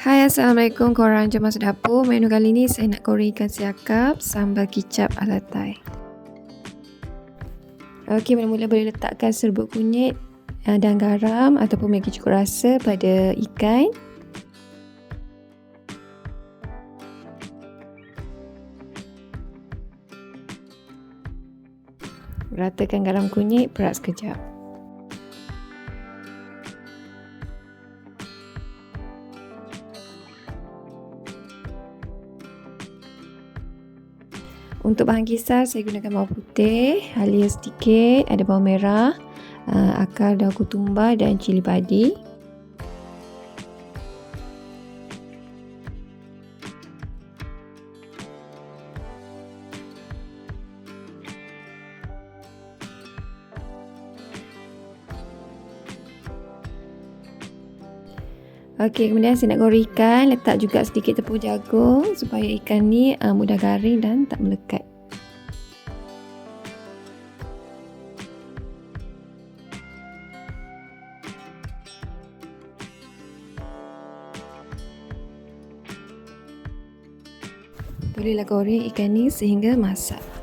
Hai Assalamualaikum. Korang jemaah sedapur Menu kali ni saya nak goreng ikan siakap Sambal kicap ala Thai. Ok mula-mula boleh letakkan serbuk kunyit eh, Dan garam ataupun maggi cukup rasa pada ikan. Ratakan garam kunyit perak sekejap Untuk bahan kisar saya gunakan bawang putih, halia sedikit, ada bawang merah, uh, akar daun ketumbar dan cili padi. Okey, kemudian saya nak goreng ikan, letak juga sedikit tepung jagung supaya ikan ni uh, mudah garing dan tak melekat. Bolehlah goreng ikan ni sehingga masak.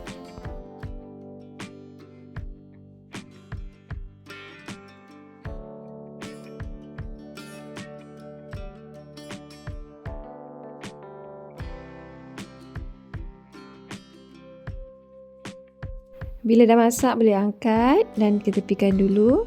Bila dah masak boleh angkat dan ketepikan dulu.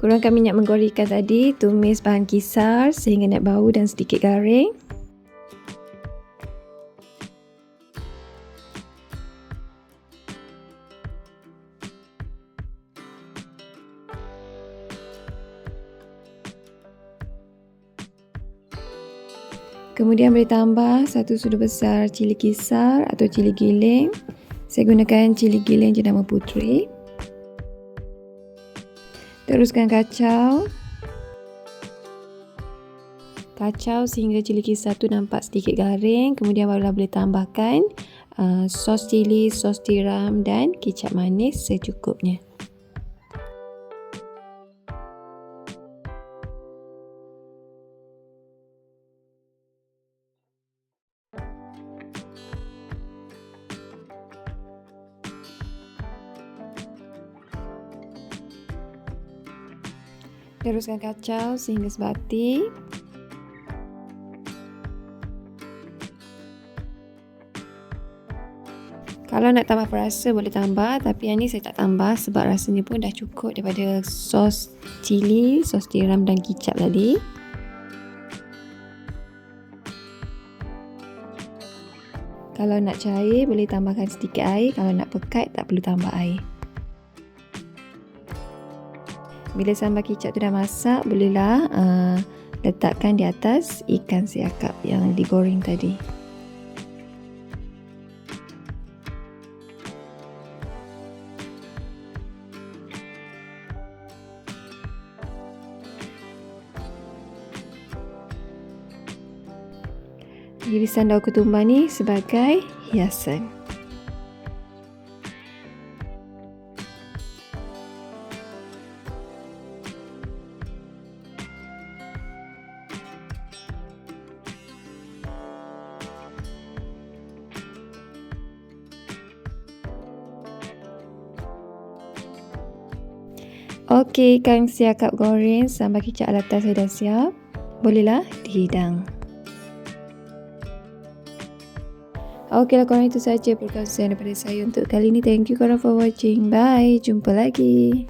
Kurangkan minyak menggoreng ikan tadi, tumis bahan kisar sehingga nak bau dan sedikit garing. Kemudian boleh tambah satu sudu besar cili kisar atau cili giling. Saya gunakan cili giling jenama putri. Teruskan kacau. Kacau sehingga cili kisar tu nampak sedikit garing. Kemudian barulah boleh tambahkan uh, sos cili, sos tiram dan kicap manis secukupnya. Teruskan kacau sehingga sebati. Kalau nak tambah perasa boleh tambah tapi yang ni saya tak tambah sebab rasanya pun dah cukup daripada sos cili, sos tiram dan kicap tadi. Kalau nak cair boleh tambahkan sedikit air, kalau nak pekat tak perlu tambah air. Bila sambal kicap tu dah masak, bolehlah uh, letakkan di atas ikan siakap yang digoreng tadi. Irisan daun ketumbar ni sebagai hiasan. Okey, ikan siakap goreng sambal kicap alatas saya dah siap. Bolehlah dihidang. Okeylah korang itu saja perkongsian daripada saya untuk kali ini. Thank you korang for watching. Bye. Jumpa lagi.